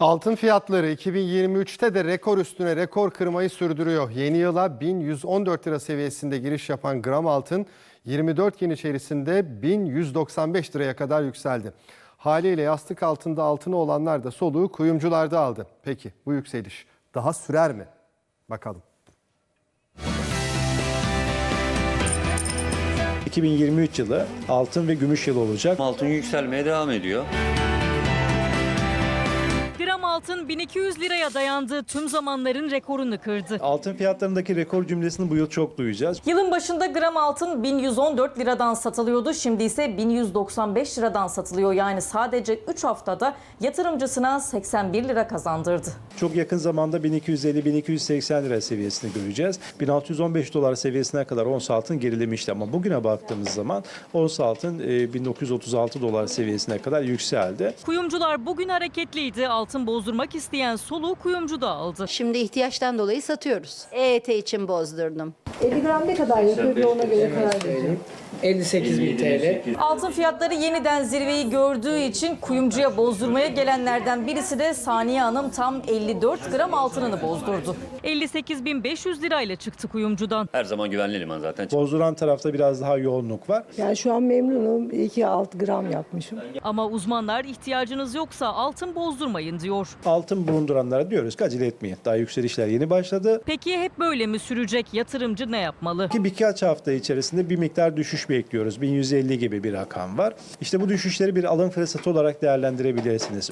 Altın fiyatları 2023'te de rekor üstüne rekor kırmayı sürdürüyor. Yeni yıla 1114 lira seviyesinde giriş yapan gram altın 24 gün içerisinde 1195 liraya kadar yükseldi. Haliyle yastık altında altını olanlar da soluğu kuyumcularda aldı. Peki bu yükseliş daha sürer mi? Bakalım. 2023 yılı altın ve gümüş yılı olacak. Altın yükselmeye devam ediyor. Altın 1200 liraya dayandığı tüm zamanların rekorunu kırdı. Altın fiyatlarındaki rekor cümlesini bu yıl çok duyacağız. Yılın başında gram altın 1114 liradan satılıyordu. Şimdi ise 1195 liradan satılıyor. Yani sadece 3 haftada yatırımcısına 81 lira kazandırdı. Çok yakın zamanda 1250-1280 lira seviyesini göreceğiz. 1615 dolar seviyesine kadar ons altın gerilemişti ama bugüne baktığımız zaman ons altın e, 1936 dolar seviyesine kadar yükseldi. Kuyumcular bugün hareketliydi. Altın bozdurmak isteyen soluğu kuyumcu da aldı. Şimdi ihtiyaçtan dolayı satıyoruz. EYT için bozdurdum. 50 gram ne kadar yapıyor bir ona göre karar vereceğim. 58 bin TL. Altın fiyatları yeniden zirveyi gördüğü için kuyumcuya bozdurmaya gelenlerden birisi de Saniye Hanım tam 54 gram altınını bozdurdu. 58.500 lirayla çıktı kuyumcudan. Her zaman güvenli liman zaten. Bozduran tarafta biraz daha yoğunluk var. Yani şu an memnunum. İyi ki 6 gram yapmışım. Ama uzmanlar ihtiyacınız yoksa altın bozdurmayın diyor. Altın bulunduranlara diyoruz ki acele etmeyin. Daha yükselişler yeni başladı. Peki hep böyle mi sürecek? Yatırımcı ne yapmalı? Ki birkaç hafta içerisinde bir miktar düşüş bekliyoruz. 1150 gibi bir rakam var. İşte bu düşüşleri bir alım fırsatı olarak değerlendirebilirsiniz.